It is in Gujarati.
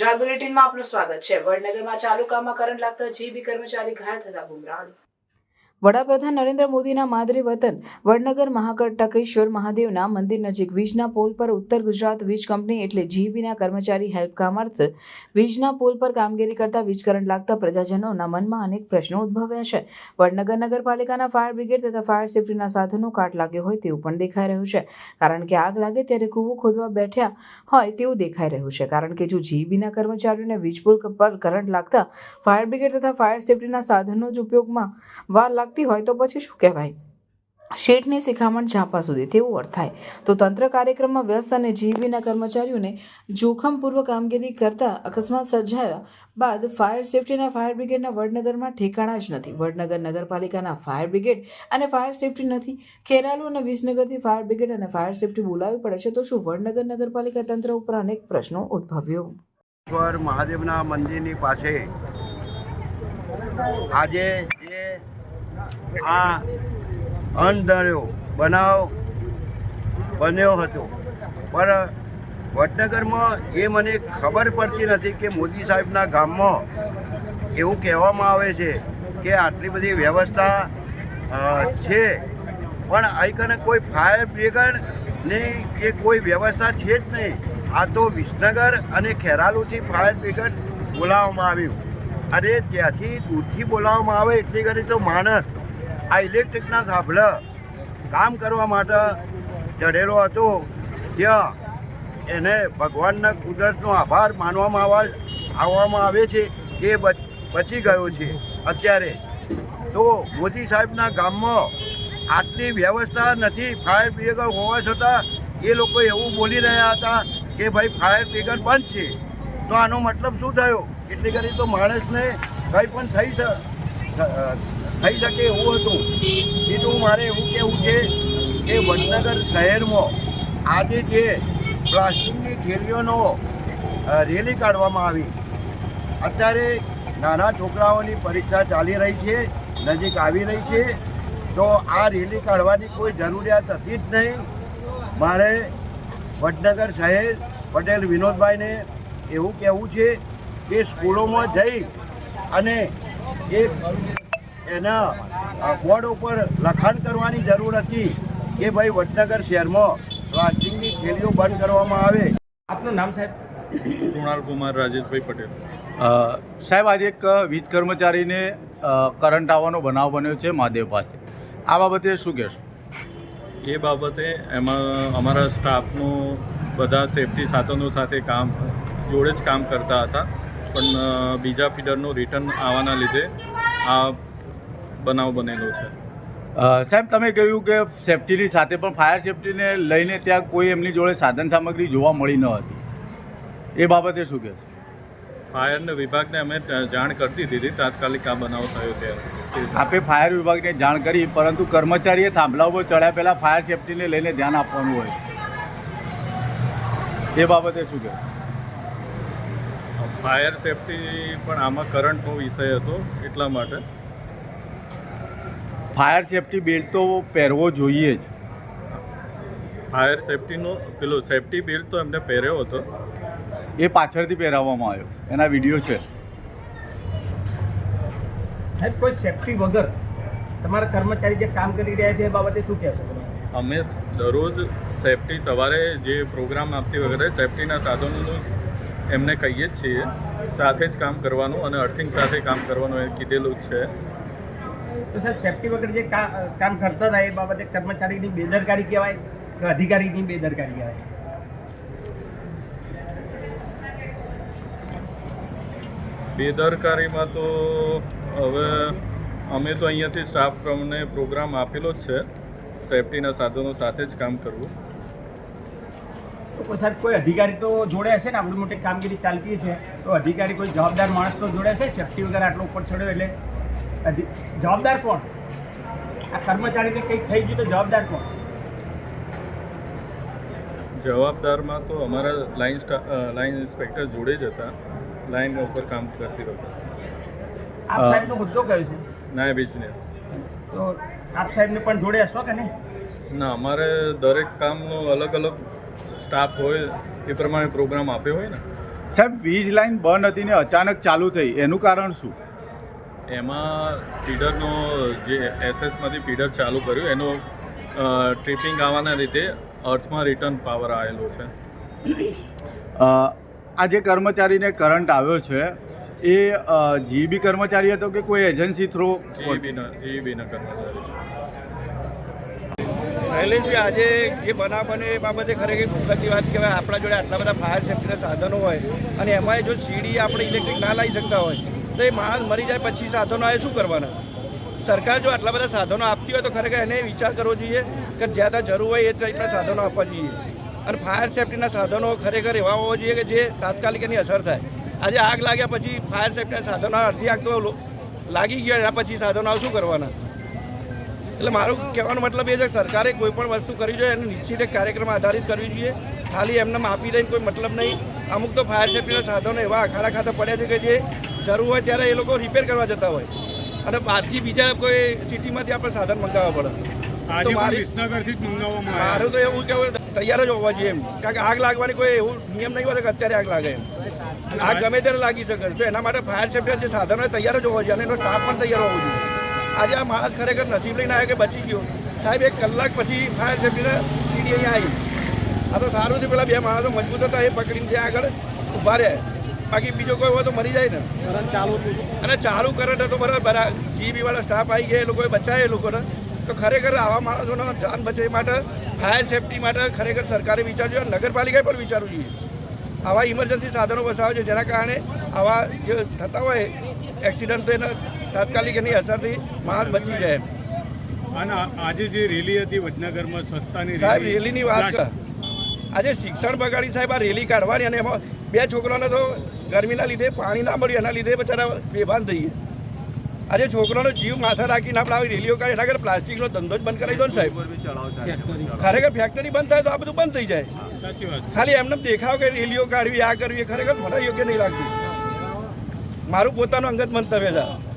ગુજરાત બુલેટિનમાં આપનું સ્વાગત છે. વડનગરમાં ચાલુ કામમાં કરંટ લાગતા જીબી કર્મચારી ઘાયલ થતા ગુમરાહ વડાપ્રધાન નરેન્દ્ર મોદીના માદરી વતન વડનગર મહાકર ટકેશ્વર મહાદેવના મંદિર નજીક વીજના પોલ પર ઉત્તર ગુજરાત વીજ કંપની એટલે જીબીના કર્મચારી હેલ્પ કામાર્થ વીજના પોલ પર કામગીરી કરતા વીજ કરંટ લાગતા પ્રજાજનોના મનમાં અનેક પ્રશ્નો ઉદ્ભવ્યા છે. વડનગર નગરપાલિકાના ફાયર બ્રિગેડ તથા ફાયર સેફટીના સાધનો કાટ લાગ્યો હોય તેવું પણ દેખાઈ રહ્યું છે. કારણ કે આગ લાગે ત્યારે કૂવું ખોદવા બેઠ્યા હોય તેવું દેખાઈ રહ્યું છે. કારણ કે જો જીબીના કર્મચારીઓને વીજ પુલ પર કરંટ લાગતા ફાયર બ્રિગેડ તથા ફાયર સેફટીના સાધનો જ ઉપયોગમાં વાર લાગતી હોય તો પછી શું કહેવાય? શેઠની શિખામણ ઝાંપા સુધી તેવું અર્થ થાય તો તંત્ર કાર્યક્રમમાં વ્યસ્ત અને જીવીના કર્મચારીઓને જોખમપૂર્વક કામગીરી કરતા અકસ્માત સર્જાયા બાદ ફાયર સેફટીના ફાયર બ્રિગેડના વડનગરમાં ઠેકાણા જ નથી. વડનગર નગરપાલિકાના ફાયર બ્રિગેડ અને ફાયર સેફટી નથી. ખેરાલુ અને વિસનગરથી ફાયર બ્રિગેડ અને ફાયર સેફટી બોલાવવી પડે છે તો શું વડનગર નગરપાલિકા તંત્ર ઉપર અનેક પ્રશ્નો ઉદ્ભવ્યો? મહાદેવના મંદિરની પાસે આજે આ અણધાર્યો બનાવ બન્યો હતો. પણ વડનગરમાં એ મને ખબર પડતી નથી કે મોદી સાહેબના ગામમાં એવું કહેવામાં આવે છે કે આટલી બધી વ્યવસ્થા છે. પણ અહીં કને કોઈ ફાયર બ્રિગેડની કે કોઈ વ્યવસ્થા છે જ નહીં. આ તો વિસનગર અને ખેરાલુથી ફાયર બ્રિગેડ બોલાવવામાં આવ્યું. અને ત્યાંથી દૂરથી બોલાવવામાં આવે એટલી કરી તો માણસ આ ઇલેક્ટ્રિકના થાંભલા કામ કરવા માટે ચઢેલો હતો. ત્યાં એને ભગવાનના કુદરતનો આભાર માનવામાં આવવા આવવામાં આવે છે એ બચી ગયો છે અત્યારે. તો મોદી સાહેબના ગામમાં આટલી વ્યવસ્થા નથી ફાયર બ્રિગેડ હોવા છતાં એ લોકો એવું બોલી રહ્યા હતા કે ભાઈ ફાયર બ્રિગેડ બંધ છે. તો આનો મતલબ શું થયો? એટલી કરી તો માણસને કંઈ પણ થઈ થઈ શકે એવું હતું. બીજું મારે એવું કહેવું છે કે વડનગર શહેરમાં આજે જે પ્લાસ્ટિકની થેલીઓનો રેલી કાઢવામાં આવી. અત્યારે નાના છોકરાઓની પરીક્ષા ચાલી રહી છે, નજીક આવી રહી છે. તો આ રેલી કાઢવાની કોઈ જરૂરિયાત હતી જ નહીં. મારે વડનગર શહેર પટેલ વિનોદભાઈને એવું કહેવું છે કે સ્કૂલોમાં જઈ અને એક એના બોર્ડ ઉપર લખાણ કરવાની જરૂર હતી કે ભાઈ વડનગર શહેરમાં પ્લાસ્ટિકની થેલીઓ બંધ કરવામાં આવે. આપનું નામ સાહેબ? કૃણાલ કુમાર રાજેશભાઈ પટેલ. સાહેબ આજે એક વીજ કર્મચારીને કરંટ આવવાનો બનાવ બન્યો છે મહાદેવ પાસે. આ બાબતે શું કહેશો? એ બાબતે એમાં અમારા સ્ટાફનું બધા સેફટી સાધનો સાથે કામ જોડે જ કામ કરતા હતા. પણ બીજા ફીડરનું રિટર્ન આવવાના લીધે આ બનાવ બનેલો છે. સાહેબ તમે કહ્યું કે સેફટીની સાથે પણ ફાયર સેફટીને લઈને ત્યાં કોઈ એમની જોડે સાધન સામગ્રી જોવા મળી ન હતી. એ બાબતે શું કહેશો? ફાયરના વિભાગને અમે જાણ કરતી દીધી. તાત્કાલિક આ બનાવ થયો ત્યારે. આપે ફાયર વિભાગને જાણ કરી પરંતુ કર્મચારીએ થાંભલા ઉપર ચડ્યા પહેલાં ફાયર સેફટીને લઈને ધ્યાન આપવાનું હોય એ બાબતે શું કહેશો? ફાયર સેફટી પણ આમાં કરંટનો વિષય હતો એટલા માટે. ફાયર સેફટી બેલ્ટ તો પહેરવો જોઈએ જ. ફાયર સેફટીનો પેલો સેફટી બેલ્ટ તો એમને પહેર્યો હતો. એ પાછળથી પહેરાવવામાં આવ્યો. એના વીડિયો છે. સાહેબ કોઈ સેફટી વગર તમારા કર્મચારી જે કામ કરી રહ્યા છે એ બાબતે શું કહેશો તમે? અમે દરરોજ સેફટી સવારે જે પ્રોગ્રામ આપતી વગેરે સેફટીના સાધનોનું એમને કહીએ જ છીએ સાથે જ કામ કરવાનું અને અર્થિંગ સાથે કામ કરવાનું એ કીધેલું જ છે. તો સાહેબ સેફટી વગર જે કામ કરતા હતા એ બાબતે કર્મચારીની બેદરકારી કહેવાય કે અધિકારીની બેદરકારી કહેવાય? બેદરકારીમાં તો હવે અમે તો અહીંયાથી સ્ટાફ પ્રમાણે પ્રોગ્રામ આપેલો જ છે. સેફટીના સાધનો સાથે જ કામ કરવું. સાહેબ કોઈ અધિકારી તો જોડે હશે ને? આપણી મોટી કામગીરી ચાલતી હશે. તો અધિકારી કોઈ જવાબદાર માણસ તો જોડે છે સેફટી વગર આટલો ઉપર ચડ્યો એટલે જવાબદાર કોણ? આ કર્મચારીને કંઈક થઈ ગયું તો જવાબદાર કોણ? જવાબદારમાં તો અમારા લાઇન લાઇન ઇન્સ્પેક્ટર જોડે જ હતા. લાઇન ઉપર કામ કરતી વખતે. આપ સાહેબનો મુદ્દો કયો છે? નાયબ ઇજનેર તો આપ સાહેબને પણ જોડે હશો કે નહીં? ના અમારે દરેક કામનો અલગ અલગ સ્ટાફ હોય એ પ્રમાણે પ્રોગ્રામ આપ્યો હોય ને? સાહેબ વીજ લાઈન બંધ હતી ને અચાનક ચાલુ થઈ. એનું કારણ શું? એમાં ફીડરનો જે એસએસમાંથી ફીડર ચાલુ કર્યું એનો ટ્રીપિંગ આવવાના લીધે અર્થમાં રિટર્ન પાવર આવેલો છે. આ જે કર્મચારીને કરંટ આવ્યો છે એ જીબી કર્મચારી હતો કે કોઈ એજન્સી થ્રુ? જીબીના જીબીના કર્મચારી શૈલેષજી આજે જે બનાવ બને એ બાબતે ખરેખર દુઃખદની વાત કહેવાય આપણા જોડે આટલા બધા ફાયર સેફ્ટીના સાધનો હોય અને એમાંય જો સીડી આપણે ઇલેક્ટ્રિક ના લાવી શકતા હોય, તો એ માણસ મરી જાય પછી સાધનો આવે શું કરવાના? સરકાર જો આટલા બધા સાધનો આપતી હોય તો ખરેખર એને વિચાર કરવો જોઈએ કે જ્યાં ત્યાં જરૂર હોય એ ટાઈપના સાધનો આપવા જોઈએ. અને ફાયર સેફ્ટીના સાધનો ખરેખર એવા હોવા જોઈએ કે જે તાત્કાલિક એની અસર થાય. આજે આગ લાગ્યા પછી ફાયર સેફ્ટીના સાધનો અડધી આગ તો લાગી ગયા એના પછી સાધનો શું કરવાના? એટલે મારું કહેવાનો મતલબ એ છે કે સરકારે કોઈ પણ વસ્તુ કરવી જોઈએ એને નિશ્ચિત એક કાર્યક્રમ આધારિત કરવી જોઈએ. ખાલી એમને આપી દઈને કોઈ મતલબ નહીં. અમુક તો ફાયર સેફ્ટીના સાધનો એવા અખાડા ખાતા પડ્યા છે કે જે જરૂર હોય ત્યારે એ લોકો રિપેર કરવા જતા હોય. અને બહારથી બીજા કોઈ સિટીમાંથી આપણે સાધન મંગાવવા પડે. મારી તો એવું કેવું તૈયાર જ હોવા જોઈએ એમ. કારણ કે આગ લાગવાની કોઈ એવું નિયમ નહીં હોય કે અત્યારે આગ લાગે એમ. આગ ગમે ત્યારે લાગી શકે. તો એના માટે ફાયર સેફ્ટી જે સાધનો હોય તૈયાર જ હોવા જોઈએ અને એનો સ્ટાફ પણ તૈયાર હોવો જોઈએ. આજે આ માણસ ખરેખર નસીબ લઈને આવ્યો કે બચી ગયો. સાહેબ એક કલાક પછી ફાયર સેફ્ટીના સીડી અહીંયા આવી. આ તો સારું છે પેલા બે માણસો મજબૂત હતા એ પકડીને ત્યાં આગળ ઊભા રહ્યા. બાકી બીજો કોઈ હોય તો મરી જાય ને. ચાલુ અને ચાલુ કરંટ હતો બરાબર. જીબી વાળા સ્ટાફ આવી ગયા એ લોકોએ બચાવ્યા એ લોકોને. તો ખરેખર આવા માણસોનો જાન બચાવી માટે ફાયર સેફટી માટે ખરેખર સરકારે વિચારવું જોઈએ નગરપાલિકાએ પણ વિચારવું જોઈએ. આવા ઇમરજન્સી સાધનો વસાવે છે જેના કારણે આવા જે થતા હોય એક્સિડન્ટ તો એના તાત્કાલિક એની અસરથી માણસ બચી જાય એમ. અને આજે જે રેલી હતી વડનગરમાં સસ્તાની સાહેબ રેલીની વાત આજે શિક્ષણ બગાડી સાહેબ આ રેલી કાઢવાની અને એમાં બે છોકરાઓને તો ગરમીના લીધે પાણી ના મળ્યું એના લીધે બચારા બેભાન થઈ ગયા. આજે છોકરાનો જીવ માથા રાખીને આપણે આવી રેલીઓ કાઢી એના કરતા પ્લાસ્ટિકનો ધંધો જ બંધ કરાવી દો ને સાહેબ. ખરેખર ફેક્ટરી બંધ થાય તો આ બધું બંધ થઈ જાય. સાચી વાત. ખાલી એમને દેખાવ કે રેલીઓ કાઢવી આ કરવી એ ખરેખર મને યોગ્ય નહીં લાગતું. મારું પોતાનું અંગત મંતવ્ય છે.